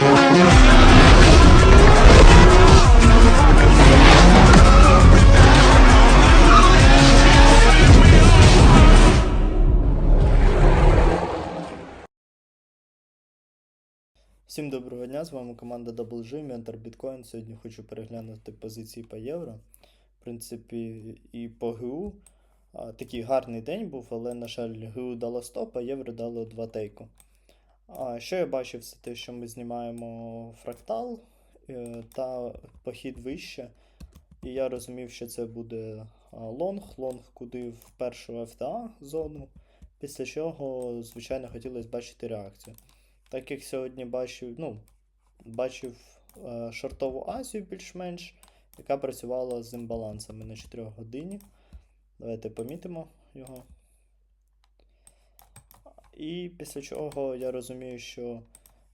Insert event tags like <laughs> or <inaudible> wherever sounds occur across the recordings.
Всім доброго дня, з вами команда WG, ментор Bitcoin. Сьогодні хочу переглянути позиції по євро. В принципі, і по ГУ. Такий гарний день був, але, на жаль, ГУ дало стоп, а євро дало 2 тейку. А, що я бачив, це те, що ми знімаємо фрактал е, та похід вище. І я розумів, що це буде лонг, лонг куди в першу FTA зону. Після чого, звичайно, хотілося бачити реакцію. Так як сьогодні бачив, ну, бачив е, шортову Азію більш-менш, яка працювала з імбалансами на 4 годині. Давайте помітимо його. І після чого я розумію, що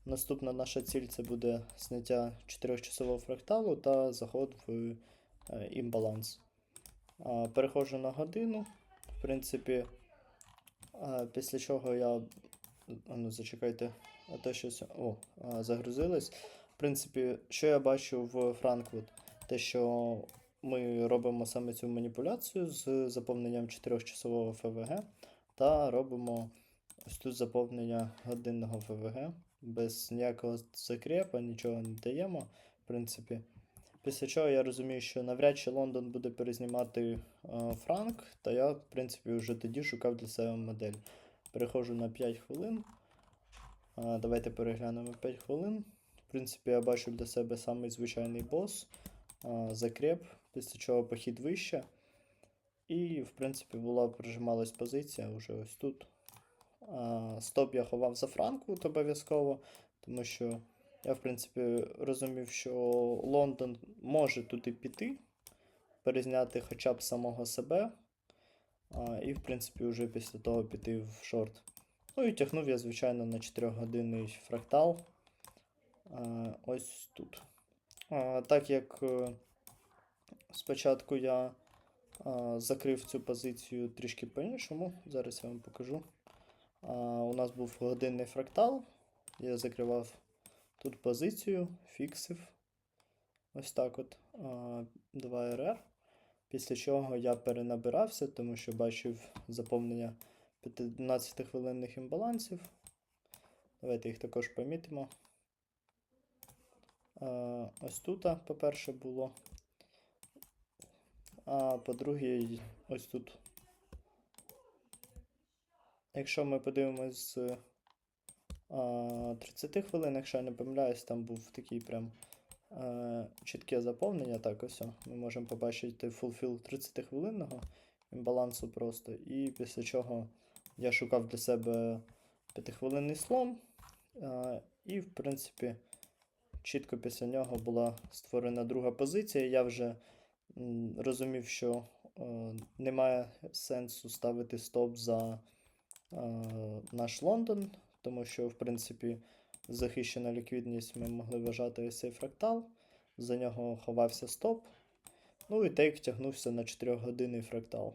наступна наша ціль це буде зняття 4-часового фракталу та заход в е, імбаланс. А, Переходжу на годину. В принципі, після чого я. Ну, зачекайте, а то щось. О, загрузилось. В принципі, що я бачу в Франкфурт? Те, що ми робимо саме цю маніпуляцію з заповненням 4-часового ФВГ та робимо ось тут заповнення годинного ФВГ без ніякого закрепа, нічого не даємо. В принципі. Після чого я розумію, що навряд чи Лондон буде перезнімати е, Франк, та я, в принципі, вже тоді шукав для себе модель. Переходжу на 5 хвилин. А, давайте переглянемо 5 хвилин. В принципі, я бачу для себе самий звичайний бос, а, закреп, після чого похід вище. І, в принципі, була прижималась позиція вже ось тут. Стоп я ховав за Франкфурт обов'язково, тому що я, в принципі, розумів, що Лондон може туди піти, перезняти хоча б самого себе. І, в принципі, вже після того піти в шорт. Ну і тягнув я, звичайно, на 4-годинний фрактал. Ось тут. Так як е, спочатку я закрив цю позицію трішки по-іншому, зараз я вам покажу. У нас був годинний фрактал. Я закривав тут позицію, фіксив. Ось так от. 2 РР. Після чого я перенабирався, тому що бачив заповнення 15-хвилинних імбалансів. Давайте їх також помітимо. Ось тут, по-перше, було. А по-друге, ось тут. Якщо ми подивимось з 30 хвилин, якщо я не помиляюсь, там був такий прям чітке заповнення. Так, ось ми можемо побачити фулфіл 30 хвилинного імбалансу просто. І після чого я шукав для себе 5-хвилинний слом. І, в принципі, чітко після нього була створена друга позиція. Я вже розумів, що немає сенсу ставити стоп за наш Лондон, тому що, в принципі, захищена ліквідність ми могли вважати ось цей фрактал. За нього ховався стоп. Ну і тейк тягнувся на 4-годинний фрактал.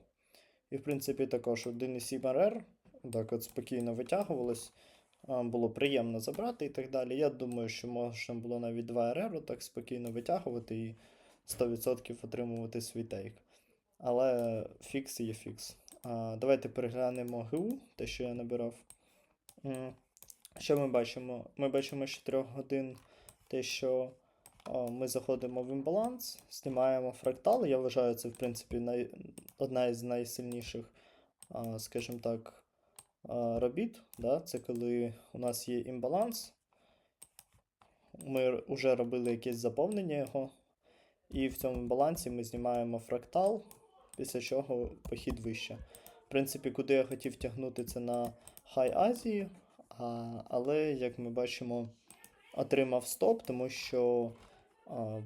І, в принципі, також 1,7 RR, так от спокійно витягувалось. Було приємно забрати і так далі. Я думаю, що можна було навіть 2 RR так спокійно витягувати і 100% отримувати свій тейк. Але фікс є фікс. Давайте переглянемо ГУ, те, що я набирав. Що ми бачимо? Ми бачимо з 4 годин те, що ми заходимо в імбаланс, знімаємо фрактал. Я вважаю, це, в принципі, одна із найсильніших, скажімо так, робіт. Це коли у нас є імбаланс. Ми вже робили якесь заповнення його. І в цьому балансі ми знімаємо фрактал, після чого похід вище. В принципі, куди я хотів тягнути це на Хай Азії, а, але, як ми бачимо, отримав стоп, тому що а,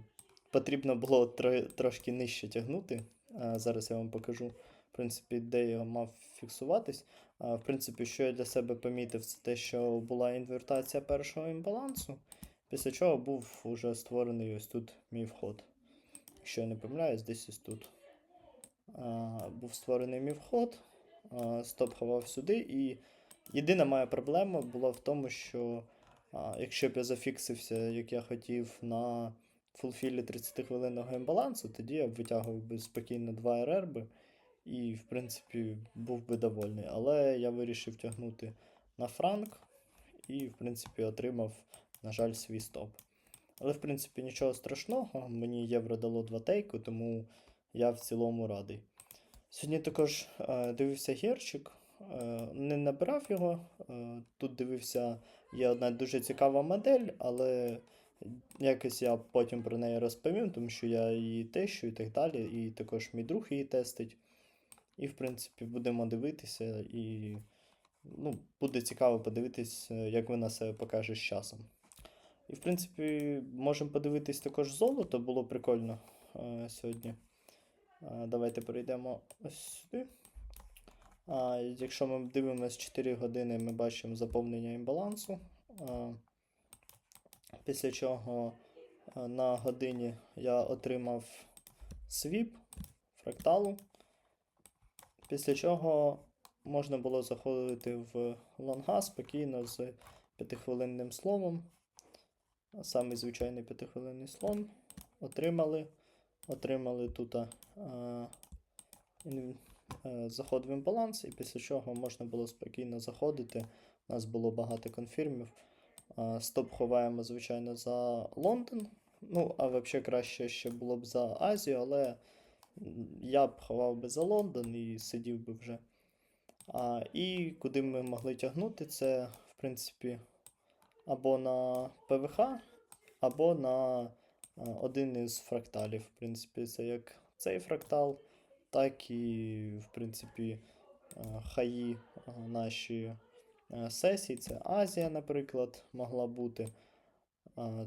потрібно було тро, трошки нижче тягнути. А, зараз я вам покажу, в принципі, де я мав фіксуватись. А, в принципі, що я для себе помітив, це те, що була інвертація першого імбалансу, після чого був уже створений ось тут мій вход. Якщо я не помиляюсь, десь ось тут. Був створений мій вход, стоп ховав сюди, і єдина моя проблема була в тому, що якщо б я зафіксився, як я хотів, на фулфілі 30-хвилинного імбалансу, тоді я б витягував би спокійно 2 РР би і, в принципі, був би довольний. Але я вирішив тягнути на франк і, в принципі, отримав, на жаль, свій стоп. Але, в принципі, нічого страшного. Мені євро дало 2 тейку, тому я в цілому радий. Сьогодні також е, дивився гірчик, е, не набирав його. Е, тут дивився, є одна дуже цікава модель, але якось я потім про неї розповім, тому що я її тещу і так далі, і також мій друг її тестить. І, в принципі, будемо дивитися, і ну, буде цікаво подивитись, як вона себе покаже з часом. І, в принципі, можемо подивитись також золото, було прикольно сьогодні. Е, давайте перейдемо ось сюди. А, якщо ми дивимося 4 години, ми бачимо заповнення імбалансу. А, після чого е, на годині я отримав свіп фракталу. Після чого можна було заходити в лонга спокійно з п'ятихвилинним словом. Самий звичайний п'ятихвилинний слон. Отримали. Отримали тут а, ін- е, заход в імбаланс, і після чого можна було спокійно заходити. У нас було багато конфірмів. А, Стоп ховаємо, звичайно, за Лондон. Ну, а взагалі краще ще було б за Азію, але я б ховав би за Лондон і сидів би вже. А, і куди ми могли тягнути, це, в принципі, або на ПВХ, або на а, один із фракталів. В принципі, це як цей фрактал, так і, в принципі, хаї а, наші сесії. Це Азія, наприклад, могла бути.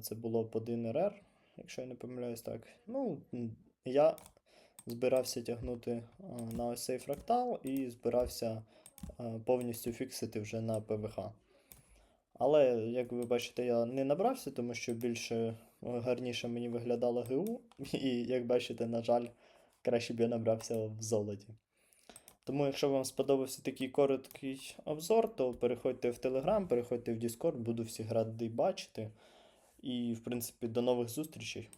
Це було б 1 РР, якщо я не помиляюсь так. Ну, я збирався тягнути на ось цей фрактал і збирався повністю фіксити вже на ПВХ. Але, як ви бачите, я не набрався, тому що більше е, гарніше мені виглядало ГУ, <laughs> і, як бачите, на жаль, краще б я набрався в золоті. Тому, якщо вам сподобався такий короткий обзор, то переходьте в Telegram, переходьте в Discord, буду всіх радий бачити. І, в принципі, до нових зустрічей.